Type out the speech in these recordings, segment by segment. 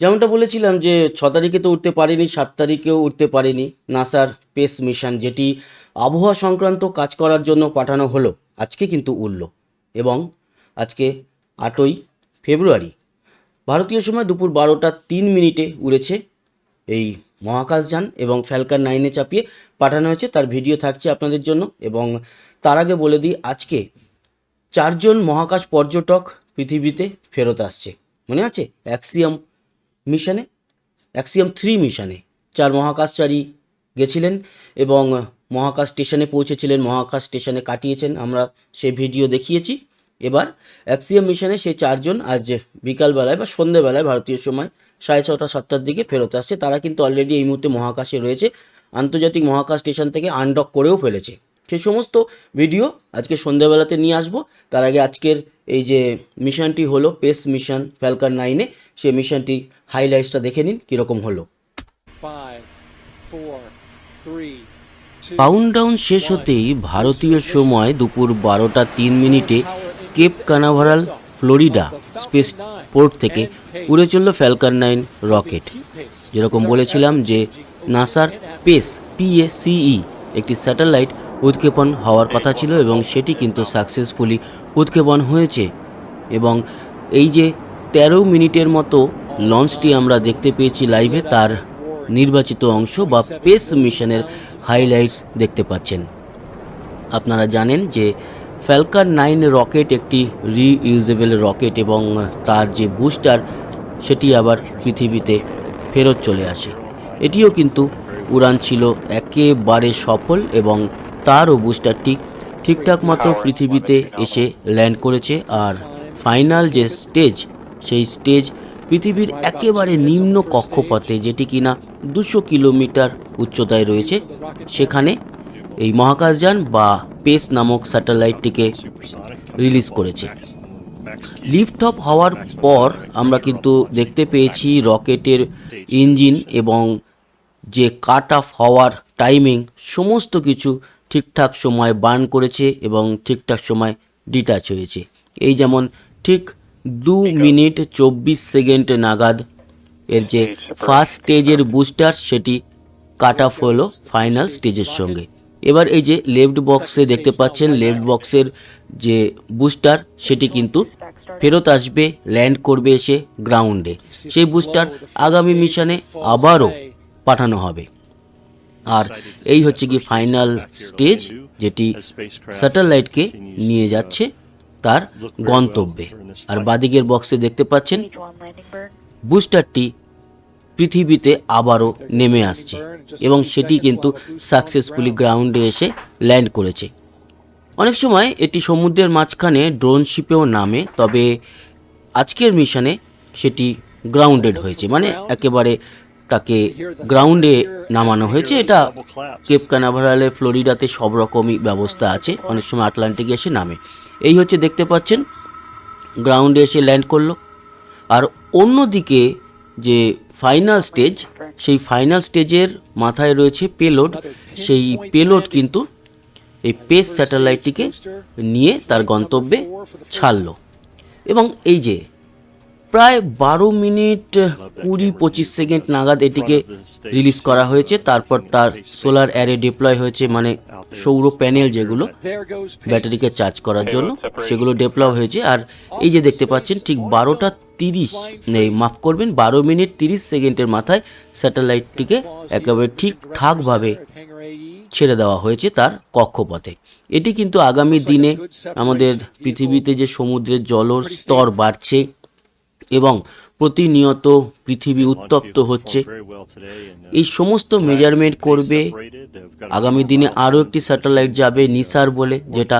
যেমনটা বলেছিলাম যে ছ তারিখে তো উঠতে পারেনি, সাত তারিখেও উঠতে পারেনি। নাসার পেস মিশন যেটি আবহাওয়া সংক্রান্ত কাজ করার জন্য পাঠানো হলো, আজকে কিন্তু উঠল এবং আজকে আটই ফেব্রুয়ারি। ভারতীয় সময় দুপুর বারোটা তিন মিনিটে উড়েছে এই মহাকাশযান এবং ফ্যালকার নাইনে চাপিয়ে পাঠানো হয়েছে। তার ভিডিও থাকছে আপনাদের জন্য এবং তার আগে বলে দিই, আজকে চারজন মহাকাশ পর্যটক পৃথিবীতে ফেরত আসছে। মনে আছে? অ্যাক্সিয়াম মিশনে, অ্যাক্সিয়াম থ্রি মিশনে। চার মহাকাশচারী গেছিলেন এবং মহাকাশ স্টেশনে পৌঁছেছিলেন, মহাকাশ স্টেশনে কাটিয়েছেন। আমরা সেই ভিডিও দেখিয়েছি। এবার অ্যাক্সিয়াম মিশনে সেই চারজন আজ বিকালবেলায় বা সন্ধেবেলায় ভারতীয় সময় সাড়ে ছটা, সাতটার দিকে ফেরত আসছে। তারা কিন্তু অলরেডি এই মুহূর্তে মহাকাশে রয়েছে। আন্তর্জাতিক মহাকাশ স্টেশন থেকে আনডক করেও ফেলেছে। সেই সমস্ত ভিডিও আজকে সন্ধ্যাবেলাতে নিয়ে আসব। তার আগে আজকের এই যে মিশনটি হলো পেস মিশন ফ্যালকার নাইনে সেই মিশনটি হাইলাইটসটা দেখে নিন, কীরকম হলো। কাউন্টডাউন শেষ হতেই ভারতীয় সময় দুপুর বারোটা তিন মিনিটে Cape Canaveral, Florida space port থেকে উড়ে চলল ফ্যালকার নাইন রকেট। যেরকম বলেছিলাম যে নাসার পেস পিএসিই একটি স্যাটেলাইট উৎক্ষেপণ হওয়ার কথা ছিল এবং সেটি কিন্তু সাকসেসফুলি উৎক্ষেপণ হয়েছে এবং এই যে তেরো মিনিটের মতো লঞ্চটি আমরা দেখতে পেয়েছি লাইভে, তার নির্বাচিত অংশ বা পেস মিশনের হাইলাইটস দেখতে পাচ্ছেন। আপনারা জানেন যে ফ্যালকান নাইন রকেট একটি রিইউজেবল রকেট এবং তার যে বুস্টার, সেটি আবার পৃথিবীতে ফেরত চলে আসে। এটিও কিন্তু উড়ান ছিল একেবারে সফল এবং তারও বুস্টারটি ঠিকঠাক মতো পৃথিবীতে এসে ল্যান্ড করেছে আর ফাইনাল যে স্টেজ, সেই স্টেজ পৃথিবীর একেবারে নিম্ন কক্ষপথে যেটি কিনা দুশো কিলোমিটার উচ্চতায় রয়েছে, সেখানে এই মহাকাশযান বা পেস নামক স্যাটেলাইটটিকে রিলিজ করেছে। লিফট অফ হওয়ার পর আমরা কিন্তু দেখতে পেয়েছি রকেটের ইঞ্জিন এবং যে কাট অফ হওয়ার টাইমিং, সমস্ত কিছু ঠিকঠাক সময় বার্ন করেছে এবং ঠিকঠাক সময় ডিটাচ হয়েছে। এই যেমন ঠিক দু মিনিট চব্বিশ সেকেন্ড নাগাদ এর যে ফার্স্ট স্টেজের বুস্টার সেটি কাট অফ হলো ফাইনাল স্টেজের সঙ্গে। এবার এই যে লেফট বক্সে দেখতে পাচ্ছেন লেফট বক্সের যে বুস্টার সেটি কিন্তু ফেরত আসবে ল্যান্ড করবে এসে গ্রাউন্ডে। সেই বুস্টার আগামী মিশনে আবারও পাঠানো হবে। আর এই হচ্ছে কি ফাইনাল স্টেজ যেটি স্যাটেলাইটকে নিয়ে যাচ্ছে তার গন্তব্যে। আর বাদিকের বক্সে দেখতে পাচ্ছেন বুস্টারটি পৃথিবীতে আবারও নেমে আসছে এবং সেটি কিন্তু সাকসেসফুলি গ্রাউন্ডে এসে ল্যান্ড করেছে। অনেক সময় এটি সমুদ্রের মাঝখানে ড্রোন শিপেও নামে, তবে আজকের মিশনে সেটি গ্রাউন্ডেড হয়েছে। মানে একেবারে তাকে গ্রাউন্ডে নামানো হয়েছে। এটা কেপ কানাভারালের ফ্লোরিডাতে সব রকমই ব্যবস্থা আছে। অনেক সময় আটলান্টিকে এসে নামে। এই হচ্ছে দেখতে পাচ্ছেন গ্রাউন্ডে এসে ল্যান্ড করল। আর অন্যদিকে যে ফাইনাল স্টেজ সেই ফাইনাল স্টেজের মাথায় রয়েছে পেলোড সেই পেলোড কিন্তু এই পেস স্যাটেলাইটটিকে নিয়ে তার গন্তব্যে ছাড়লো। এবং এই যে প্রায় বারো মিনিট, কুড়ি, পঁচিশ সেকেন্ড নাগাদ এটিকে রিলিজ করা হয়েছে। তারপর তার সোলার অ্যারে ডিপ্লয় হয়েছে মানে সৌর প্যানেল যেগুলো ব্যাটারিকে চার্জ করার জন্য, সেগুলো ডেভেলপ হয়েছে। আর এই যে দেখতে পাচ্ছেন, ঠিক বারোটা তিরিশ, নেই, মাফ করবেন, বারো মিনিট তিরিশ সেকেন্ডের মাথায় স্যাটেলাইটটিকে একেবারে ঠিকঠাকভাবে ছেড়ে দেওয়া হয়েছে তার কক্ষপথে। এটি কিন্তু আগামী দিনে আমাদের পৃথিবীতে যে সমুদ্রের জলর স্তর বাড়ছে এবং প্রতিনিয়ত পৃথিবী উত্তপ্ত হচ্ছে। এই সমস্ত মেজারমেন্ট করবে আগামী দিনে আরও একটি স্যাটেলাইট যাবে নিসার বলে যেটা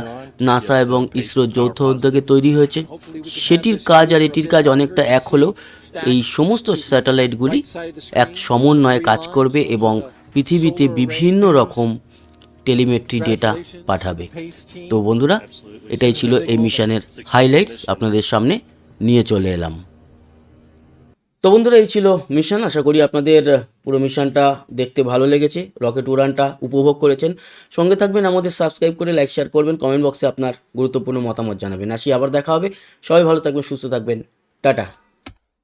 নাসা এবং ইসরোর যৌথ উদ্যোগে তৈরি হয়েছে। সেটির কাজ আর এটির কাজ অনেকটা এক হলেও এই সমস্ত স্যাটেলাইটগুলি এক সমন্বয়ে কাজ করবে এবং পৃথিবীতে বিভিন্ন রকম টেলিমেট্রি ডেটা পাঠাবে। তো বন্ধুরা এটাই ছিল এই মিশনের হাইলাইটস আপনাদের সামনে নিয়ে চলে এলাম। তো বন্ধুরা, এই ছিল মিশন আশা করি আপনাদের পুরো মিশনটা দেখতে ভালো লেগেছে। রকেট উড়ানটা উপভোগ করেছেন। সঙ্গে থাকবেন, আমাদের সাবস্ক্রাইব করে লাইক শেয়ার করবেন কমেন্ট বক্সে আপনার গুরুত্বপূর্ণ মতামত জানাবেন। আসি, আবার দেখা হবে। সবাই ভালো থাকবেন, সুস্থ থাকবেন। টাটা।